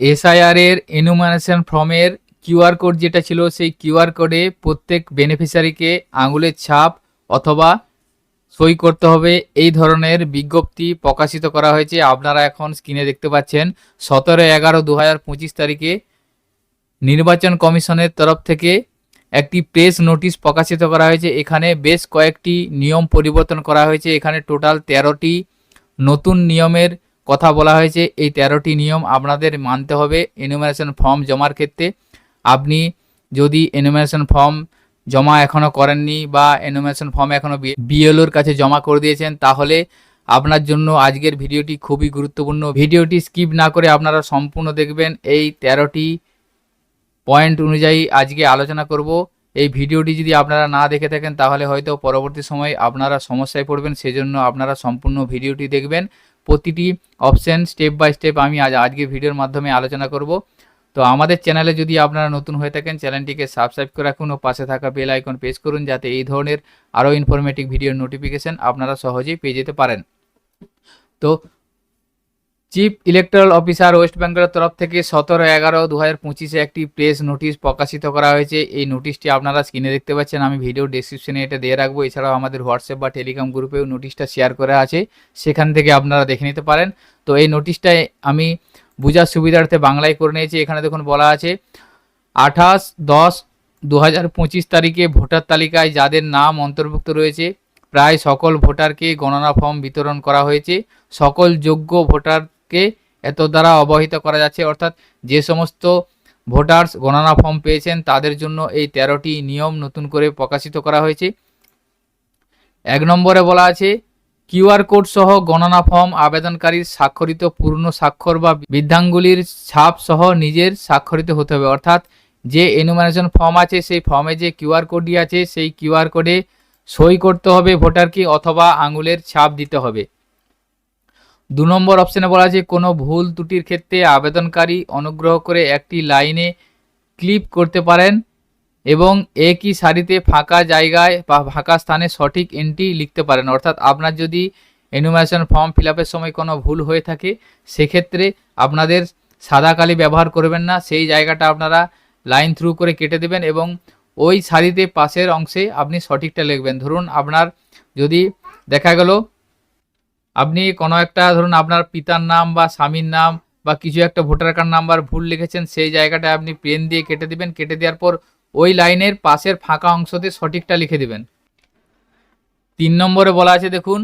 SIR এর enumeration ফর্মের QR code যেটা ছিল, সেই কিউআর কোডে প্রত্যেক বেনিফিশিয়ারিকে আঙুলের ছাপ অথবা সই করতে হবে। এই ধরনের বিজ্ঞপ্তি প্রকাশিত করা হয়েছে। আপনারা এখন স্ক্রিনে দেখতে পাচ্ছেন, সতেরো এগারো দু হাজার পঁচিশ তারিখে নির্বাচন কমিশনের তরফ থেকে একটি প্রেস নোটিশ প্রকাশিত করা হয়েছে। এখানে বেশ কয়েকটি নিয়ম পরিবর্তন করা হয়েছে। এখানে টোটাল তেরোটি নতুন নিয়মের কথা বলা হয়েছে, এই তেরোটি নিয়ম আপনাদের মানতে হবে। এনুমারেশন ফর্ম জমার ক্ষেত্রে আপনি যদি এনুমারেশন ফর্ম জমা এখনও করেননি বা এনুমারেশন ফর্ম এখনও বিএলওর কাছে জমা করে দিয়েছেন, তাহলে আপনার জন্য আজকের ভিডিওটি খুবই গুরুত্বপূর্ণ। ভিডিওটি স্কিপ না করে আপনারা সম্পূর্ণ দেখবেন। এই তেরোটি পয়েন্ট অনুযায়ী আজকে আলোচনা করব। এই ভিডিওটি যদি আপনারা না দেখে থাকেন, তাহলে হয়তো পরবর্তী সময় আপনারা সমস্যায় পড়বেন, সেজন্য আপনারা সম্পূর্ণ ভিডিওটি দেখবেন। প্রতিটি অপশান স্টেপ বাই স্টেপ আমি আজ আজকে ভিডিওর মাধ্যমে আলোচনা করব। তো আমাদের চ্যানেলে যদি আপনারা নতুন হয়ে থাকেন চ্যানেলটিকে সাবস্ক্রাইব করে রাখুন ও পাশে থাকা বেল আইকন প্রেস করুন যাতে এই ধরনের আরও ইনফরমেটিভ ভিডিওর নোটিফিকেশান আপনারা সহজেই পেয়ে যেতে পারেন। তো চিফ ইলেকট্রাল অফিসার ওয়েস্ট বেঙ্গলের তরফ থেকে সতেরো এগারো দু হাজার পঁচিশে একটি প্রেস নোটিশ প্রকাশিত করা হয়েছে। এই নোটিশটি আপনারা স্ক্রিনে দেখতে পাচ্ছেন। আমি ভিডিও ডিসক্রিপশনে এটা দিয়ে রাখব। এছাড়াও আমাদের হোয়াটসঅ্যাপ বা টেলিগ্রাম গ্রুপেও নোটিশটা শেয়ার করা আছে। সেখান থেকে আপনারা দেখে নিতে পারেন। তো এই নোটিশটায় আমি বোঝার সুবিধার্থে বাংলায় করে নিয়েছি। এখানে দেখুন বলা আছে, আঠাশ দশ দু হাজার পঁচিশ তারিখে ভোটার তালিকায় যাদের নাম অন্তর্ভুক্ত রয়েছে, প্রায় সকল ভোটারকে গণনা ফর্ম বিতরণ করা হয়েছে। সকল যোগ্য ভোটারকে এত দ্বারা অবহিত করা যাচ্ছে? অর্থাৎ যে সমস্ত ভোটার্স গণনা ফর্ম পেয়েছেন, তাদের জন্য এই তেরোটি নিয়ম নতুন করে প্রকাশিত করা হয়েছে। এক নম্বরে বলা আছে কিউআর কোড সহ গণনা ফর্ম আবেদনকারীর স্বাক্ষরিত পূর্ণ স্বাক্ষর বা বৃদ্ধাঙ্গুলির ছাপ সহ নিজের স্বাক্ষরিত হতে হবে। অর্থাৎ যে এনুমারেশন ফর্ম আছে, সেই ফর্মে যে কিউআর কোডটি আছে, সেই কিউআর কোডে সই করতে হবে ভোটারকে অথবা আঙুলের ছাপ দিতে হবে। দু নম্বর অপশানে বলা আছে, কোনো ভুল ত্রুটির ক্ষেত্রে আবেদনকারী অনুগ্রহ করে একটি লাইনে ক্লিপ করতে পারেন এবং একই সারিতে ফাঁকা জায়গায় বা ফাঁকা স্থানে সঠিক এন্ট্রি লিখতে পারেন। অর্থাৎ আপনার যদি এনুমারেশন ফর্ম ফিল সময় কোনো ভুল হয়ে থাকে, সেক্ষেত্রে আপনাদের সাদা কালি ব্যবহার করবেন না। সেই জায়গাটা আপনারা লাইন থ্রু করে কেটে দেবেন এবং ওই সারিতে পাশের অংশে আপনি সঠিকটা লিখবেন। ধরুন আপনার যদি দেখা গেল আপনি কোনো একটা, ধরুন আপনার পিতার নাম বা স্বামীর নাম বা কিছু একটা ভোটার কার্ড নাম্বার ভুল লিখেছেন, সেই জায়গাটা আপনি পেন দিয়ে কেটে দিবেন। কেটে দেওয়ার পর ওই লাইনের পাশের ফাঁকা অংশতে সঠিকটা লিখে দিবেন। তিন নম্বরে বলা আছে, দেখুন,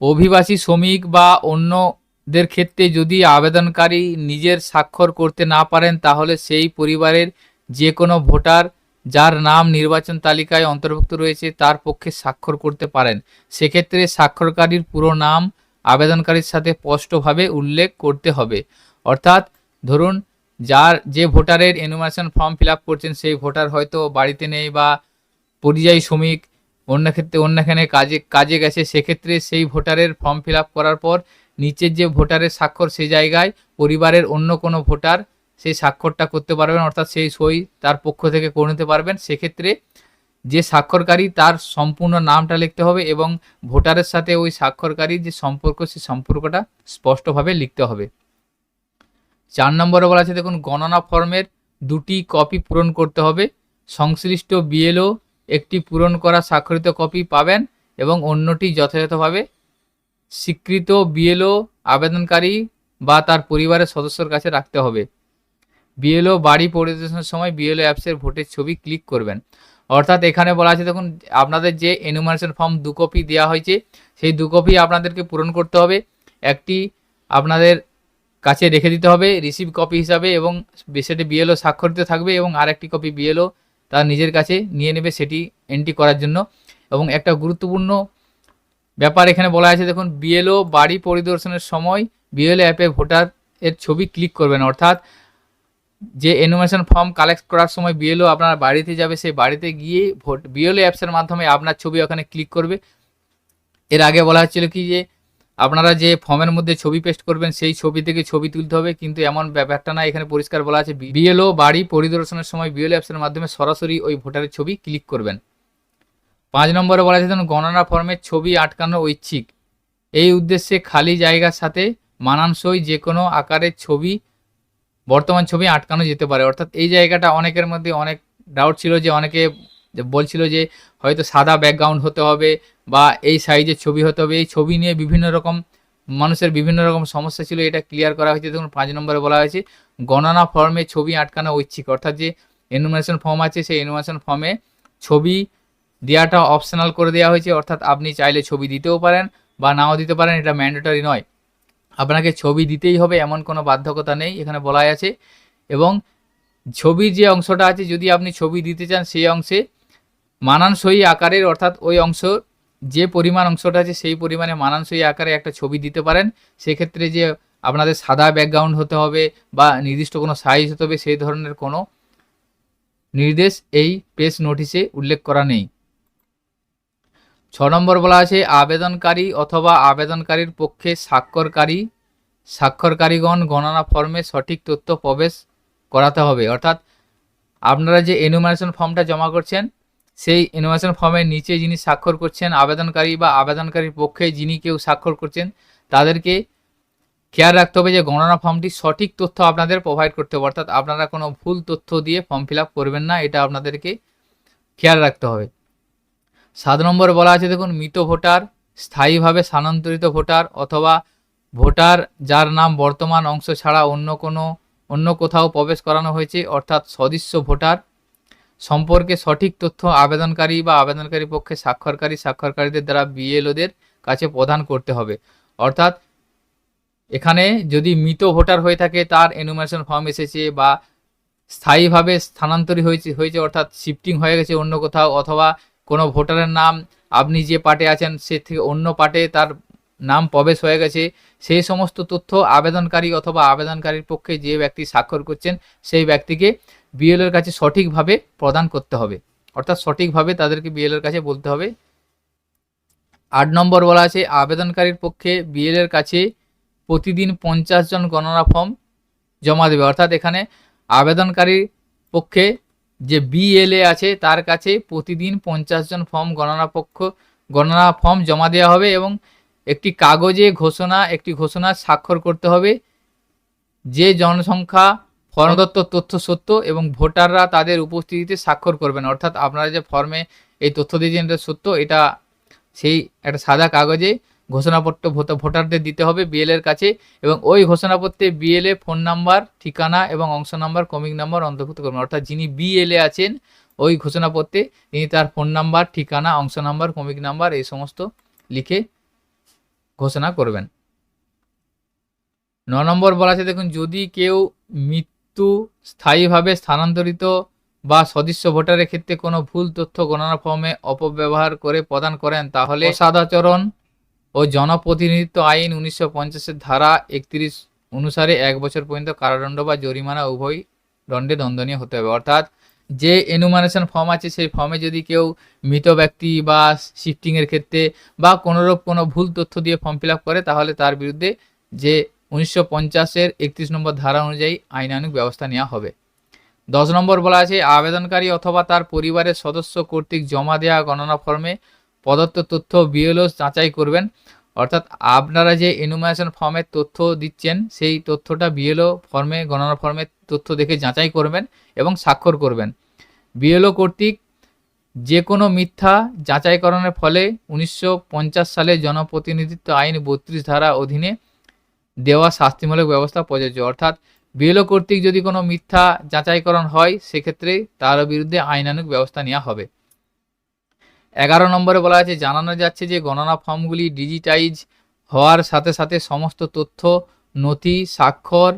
অভিবাসী শ্রমিক বা অন্যদের ক্ষেত্রে যদি আবেদনকারী নিজের স্বাক্ষর করতে না পারেন, তাহলে সেই পরিবারের যে কোনো ভোটার যার নাম নির্বাচন তালিকায় অন্তর্ভুক্ত রয়েছে, তার পক্ষে স্বাক্ষর করতে পারেন। সেক্ষেত্রে স্বাক্ষরকারীর পুরো নাম আবেদনকারীর সাথে স্পষ্টভাবে উল্লেখ করতে হবে। অর্থাৎ, ধরুন, যার যে ভোটারের এনুমারেশন ফর্ম ফিল করছেন, সেই ভোটার হয়তো বাড়িতে নেই বা পরিযায়ী শ্রমিক অন্য ক্ষেত্রে অন্যখানে কাজে কাজে গেছে, সেক্ষেত্রে সেই ভোটারের ফর্ম ফিল করার পর, নিচের যে ভোটারের স্বাক্ষর সেই জায়গায় পরিবারের অন্য কোনো ভোটার সেই স্বাক্ষরটা করতে পারবেন, অর্থাৎ সেই সই তার পক্ষ থেকে করে নিতে পারবেন। সেক্ষেত্রে যে স্বাক্ষরকারী তার সম্পূর্ণ নামটা লিখতে হবে এবং ভোটারের সাথে ওই স্বাক্ষরকারীর যে সম্পর্ক, সেই সম্পর্কটা স্পষ্টভাবে লিখতে হবে। চার নম্বরে বলা আছে, দেখুন, গণনা ফর্মের দুটি কপি পূরণ করতে হবে। সংশ্লিষ্ট বিএলও একটি পূরণ করা স্বাক্ষরিত কপি পাবেন এবং অন্যটি যথাযথভাবে স্বীকৃত বিএলও আবেদনকারী বা তার পরিবারের সদস্যর কাছে রাখতে হবে। বিএলও বাড়ি পরিদর্শনের সময় বিএলও অ্যাপসের ভোটের ছবি ক্লিক করবেন। অর্থাৎ এখানে বলা আছে, দেখুন, আপনাদের যে এনুমারেশন ফর্ম দু কপি দেওয়া হয়েছে, সেই দু কপি আপনাদেরকে পূরণ করতে হবে। একটি আপনাদের কাছে রেখে দিতে হবে রিসিভ কপি হিসাবে এবং সেটি বিএলও স্বাক্ষরিত থাকবে এবং আরেকটি কপি বিএলও তার নিজের কাছে নিয়ে নেবে সেটি এন্ট্রি করার জন্য। এবং একটা গুরুত্বপূর্ণ ব্যাপার এখানে বলা আছে, দেখুন বিএলও বাড়ি পরিদর্শনের সময় বিএলও অ্যাপে ভোটার এর ছবি ক্লিক করবেন। অর্থাৎ যে এনুমেশন ফর্ম কালেক্ট করার সময় বিএলও আপনার বাড়িতে যাবে, সেই বাড়িতে গিয়ে ভোট বিএলও অ্যাপসের মাধ্যমে আপনার ছবি ওখানে ক্লিক করবে। এর আগে বলা হচ্ছিল কি যে, আপনারা যে ফর্মের মধ্যে ছবি পেস্ট করবেন, সেই ছবি থেকে ছবি তুলতে হবে, কিন্তু এমন ব্যাপারটা না, এখানে পরিষ্কার বলা আছে বিএলও বাড়ি পরিদর্শনের সময় বিএলও অ্যাপসের মাধ্যমে সরাসরি ওই ভোটারের ছবি ক্লিক করবেন। পাঁচ নম্বরে বলা আছে গণনা ফর্মের ছবি আটকানো ঐচ্ছিক। এই উদ্দেশ্যে খালি জায়গার সাথে মানানসই যে কোনো আকারের ছবি বর্তমান ছবি আটকানো যেতে পারে। অর্থাৎ এই জায়গাটা অনেকের মধ্যে অনেক ডাউট ছিল যে অনেকে বলছিল যে হয়তো সাদা ব্যাকগ্রাউন্ড হতে হবে বা এই সাইজের ছবি হতে হবে। এই ছবি নিয়ে বিভিন্ন রকম মানুষের বিভিন্ন রকম সমস্যা ছিল। এটা ক্লিয়ার করা হয়েছে। দেখুন, পাঁচ নম্বরে বলা হয়েছে, গণনা ফর্মে ছবি আটকানো ঐচ্ছিক। অর্থাৎ যে এনুমারেশন ফর্ম আছে, সেই এনুমারেশন ফর্মে ছবি দেওয়াটা অপশনাল করে দেওয়া হয়েছে। অর্থাৎ আপনি চাইলে ছবি দিতেও পারেন বা নাও দিতে পারেন। এটা ম্যান্ডেটরি নয়। আপনাকে ছবি দিতেই হবে, এমন কোনো বাধ্যকতা নেই, এখানে বলাই আছে। এবং ছবির যে অংশটা আছে, যদি আপনি ছবি দিতে চান সেই অংশে মানানসই আকারের, অর্থাৎ ওই অংশ যে পরিমাণ অংশটা আছে, সেই পরিমাণে মানানসই আকারে একটা ছবি দিতে পারেন। সেক্ষেত্রে যে আপনাদের সাদা ব্যাকগ্রাউন্ড হতে হবে বা নির্দিষ্ট কোনো সাইজ হতে হবে, সেই ধরনের কোনো নির্দেশ এই প্রেস নোটিশে উল্লেখ করা নেই। ছ নম্বর বলা আছে, আবেদনকারী অথবা আবেদনকারীর পক্ষে স্বাক্ষরকারী, স্বাক্ষরকারীগণ গণনা ফর্মে সঠিক তথ্য প্রবেশ করাতে হবে। অর্থাৎ আপনারা যে এনুমারেশন ফর্মটা জমা করছেন, সেই এনুমারেশন ফর্মের নিচে যিনি স্বাক্ষর করছেন, আবেদনকারী বা আবেদনকারীর পক্ষে যিনি কেউ স্বাক্ষর করছেন, তাদেরকে খেয়াল রাখতে হবে যে গণনা ফর্মটি সঠিক তথ্য আপনাদের প্রোভাইড করতে হবে। অর্থাৎ আপনারা কোনো ভুল তথ্য দিয়ে ফর্ম ফিল করবেন না, এটা আপনাদেরকে খেয়াল রাখতে হবে। সাত নম্বরে বলা আছে, দেখুন, মৃত ভোটার, স্থায়ীভাবে স্থানান্তরিত ভোটার অথবা ভোটার যার নাম বর্তমান অংশ ছাড়া অন্য কোনো, অন্য কোথাও প্রবেশ করানো হয়েছে, অর্থাৎ সদস্য ভোটার, সম্পর্কে সঠিক তথ্য আবেদনকারী বা আবেদনকারী পক্ষে স্বাক্ষরকারী, স্বাক্ষরকারীদের দ্বারা বিএলওদের কাছে প্রদান করতে হবে। অর্থাৎ এখানে যদি মৃত ভোটার হয়ে থাকে, তার এনুমারেশন ফর্ম এসেছে বা স্থায়ীভাবে স্থানান্তরিত হয়েছে হয়েছে, অর্থাৎ শিফটিং হয়ে গেছে অন্য কোথাও অথবা কোনো ভোটারের নাম, আপনি যে পার্টে আছেন সে থেকে অন্য পার্টে তার নাম প্রবেশ হয়ে গেছে। সেই সমস্ত তথ্য আবেদনকারী অথবা আবেদনকারীর পক্ষে যে ব্যক্তি স্বাক্ষর করছেন, সেই ব্যক্তিকে বিএলওর কাছে সঠিকভাবে প্রদান করতে হবে। অর্থাৎ সঠিকভাবে তাদেরকে বিএলওর কাছে বলতে হবে। আট নম্বর বলা আছে, আবেদনকারীর পক্ষে বিএলের কাছে প্রতিদিন পঞ্চাশ জন গণনা ফর্ম জমা দেবে। অর্থাৎ এখানে আবেদনকারীর পক্ষে যে বিএলএ আছে, তার কাছে প্রতিদিন পঞ্চাশ জন ফর্ম গণনা পক্ষ, গণনা ফর্ম জমা দেওয়া হবে এবং একটি কাগজে ঘোষণা, একটি ঘোষণা স্বাক্ষর করতে হবে। যে জনসংখ্যা, ফর্মদত্ত তথ্য সত্য এবং ভোটাররা তাদের উপস্থিতিতে স্বাক্ষর করবেন। অর্থাৎ আপনারা যে ফর্মে এই তথ্য দিয়েছেন এটা সত্য, এটা সেই একটা সাদা কাগজে ঘোষণাপত্র ভোট- ভোটারদের দিতে হবে বিএল এর কাছে এবং ওই ঘোষণাপত্রে বিএলএ ফোন নাম্বার ঠিকানা এবং অংশ নাম্বার কমিক নাম্বার অন্তর্ভুক্ত করবেন। অর্থাৎ যিনি বিএলএ আছেন, ওই ঘোষণাপত্রে তিনি তার ফোন নাম্বার ঠিকানা, অংশ নাম্বার কমিক নাম্বার এই সমস্ত লিখে ঘোষণা করবেন। ন নম্বর বলা আছে, দেখুন, যদি কেউ মৃত্যু স্থায়ীভাবে স্থানান্তরিত বা সদস্য ভোটারের ক্ষেত্রে কোনো ভুল তথ্য গণনা ফর্মে অপব্যবহার করে প্রদান করেন, তাহলে সাদাচরণ ও জনপ্রতিনিধিত্ব আইন উনিশশো পঞ্চাশের ধারা একত্রিশ অনুসারে এক বছর পর্যন্ত কারাদণ্ড বা জরিমানা উভয় দণ্ডে দণ্ডনীয় হতে হবে। অর্থাৎ যে এনুমারেশন ফর্ম আছে, সেই ফর্মে যদি কেউ মৃত ব্যক্তি বা শিফটিংয়ের ক্ষেত্রে বা কোনোরূপ কোনো ভুল তথ্য দিয়ে ফর্ম ফিল করে, তাহলে তার বিরুদ্ধে যে উনিশশো পঞ্চাশের একত্রিশ নম্বর ধারা অনুযায়ী আইনানুগ ব্যবস্থা নেওয়া হবে। দশ নম্বর বলা আছে, আবেদনকারী অথবা তার পরিবারের সদস্য কর্তৃক জমা দেওয়া গণনা ফর্মে প্রদত্ত তথ্য বিএলও যাচাই করবেন। অর্থাৎ আপনারা যে এনুমারেশন ফর্মের তথ্য দিচ্ছেন, সেই তথ্যটা বিএলও ফর্মে গণনা ফর্মের তথ্য দেখে যাচাই করবেন এবং স্বাক্ষর করবেন। বিএলও কর্তৃক যে কোনো মিথ্যা যাচাইকরণের ফলে উনিশশো পঞ্চাশ সালে জনপ্রতিনিধিত্ব আইন বত্রিশ ধারা অধীনে দেওয়া শাস্তিমূলক ব্যবস্থা প্রযোজ্য। অর্থাৎ বিএলও কর্তৃক যদি কোনো মিথ্যা যাচাইকরণ হয়, সেক্ষেত্রে তার বিরুদ্ধে আইনানুগ ব্যবস্থা নেওয়া হবে। এগারো নম্বরে বলা আছে জানানো যাচ্ছে যে গণনা ফর্মগুলি ডিজিটাইজ হওয়ার সাথে সাথে সমস্ত তথ্য নথি স্বাক্ষর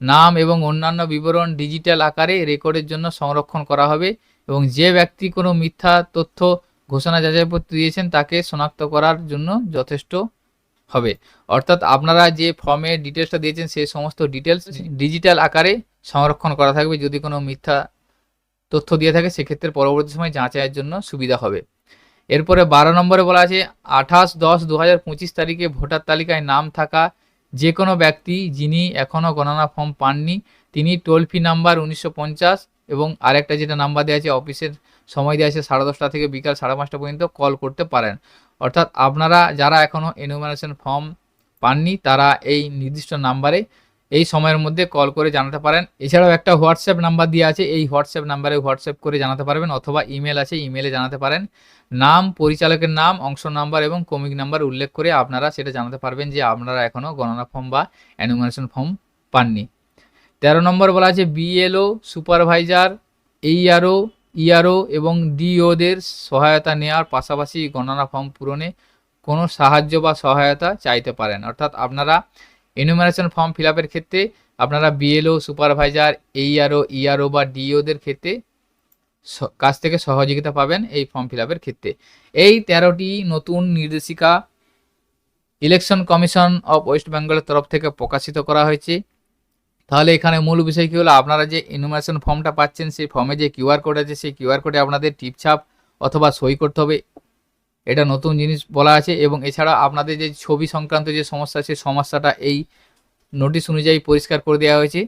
নাম এবং অন্যান্য বিবরণ ডিজিটাল আকারে রেকর্ডের জন্য সংরক্ষণ করা হবে এবং যে ব্যক্তি কোনো মিথ্যা তথ্য ঘোষণা যাচাইপত্র দিয়েছেন তাকে শনাক্ত করার জন্য যথেষ্ট হবে। অর্থাৎ আপনারা যে ফর্মে ডিটেলসটা দিয়েছেন সেই সমস্ত ডিটেলস ডিজিটাল আকারে সংরক্ষণ করা থাকবে। যদি কোনো মিথ্যা তথ্য দিয়ে থাকে, সেক্ষেত্রে পরবর্তী সময় যাচাইয়ের জন্য সুবিধা হবে। এরপরে বারো নম্বরে বলা আছে, আঠাশ দশ দু হাজার পঁচিশ তারিখে ভোটার তালিকায় নাম থাকা যে কোনো ব্যক্তি যিনি এখনও গণনা ফর্ম পাননি, তিনি টোল ফ্রি নাম্বার উনিশশো পঞ্চাশ এবং আরেকটা যেটা নাম্বার দেওয়া আছে, অফিসের সময় দেওয়া আছে সাড়ে দশটা থেকে বিকাল সাড়ে পাঁচটা পর্যন্ত কল করতে পারেন। অর্থাৎ আপনারা যারা এখনও এনুমারেশন ফর্ম পাননি, তারা এই নির্দিষ্ট নাম্বারে এই সময়ের মধ্যে কল করে জানাতে পারেন। এছাড়াও একটা হোয়াটসঅ্যাপ নাম্বার দিয়ে আছে, এই হোয়াটসঅ্যাপ নাম্বারে হোয়াটসঅ্যাপ করে জানাতে পারবেন অথবা ইমেল আছে ইমেলে জানাতে পারেন। নাম, পরিচালকের নাম, অংশ নাম্বার এবং কমিক নাম্বার উল্লেখ করে আপনারা সেটা জানাতে পারবেন যে আপনারা এখনও গণনা ফর্ম বা অ্যানুমারেশন ফর্ম পাননি। তেরো নম্বর বলা আছে বিএলও সুপারভাইজার এইআরও ইআরও এবং ডিওদের সহায়তা নেওয়ার পাশাপাশি গণনা ফর্ম পূরণে কোনো সাহায্য বা সহায়তা চাইতে পারেন। অর্থাৎ আপনারা এনুমারেশন ফর্ম ফিল ক্ষেত্রে আপনারা বিএলও সুপারভাইজার এইআরও ইআরও বা ডিওদের ক্ষেত্রে কাছ থেকে সহযোগিতা পাবেন এই ফর্ম ফিল ক্ষেত্রে। এই তেরোটি নতুন নির্দেশিকা ইলেকশন কমিশন অফ ওয়েস্ট বেঙ্গলের তরফ থেকে প্রকাশিত করা হয়েছে। তাহলে এখানে মূল বিষয় কী হলো? আপনারা যে ইনুমারেশন ফর্মটা পাচ্ছেন, সেই ফর্মে যে কিউআর কোড আছে, সেই কিউআর কোডে আপনাদের টিপছাপ অথবা সই করতে হবে। এটা নতুন জিনিস বলা আছে এবং এছাড়া আপনাদের যে ছবি সংক্রান্ত যে সমস্যা সেই সমস্যাটা এই নোটিশ অনুযায়ী পরিষ্কার করে দেওয়া হয়েছে।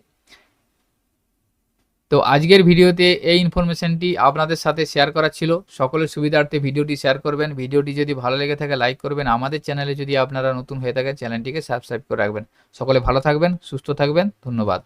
তো আজকের ভিডিওতে এই ইনফরমেশনটি আপনাদের সাথে শেয়ার করা ছিল। সকলের সুবিধার্থে ভিডিওটি শেয়ার করবেন। ভিডিওটি যদি ভালো লেগে থাকে লাইক করবেন। আমাদের চ্যানেলে যদি আপনারা নতুন হয়ে থাকেন চ্যানেলটিকে সাবস্ক্রাইব করে রাখবেন। সকলে ভালো থাকবেন, সুস্থ থাকবেন। ধন্যবাদ।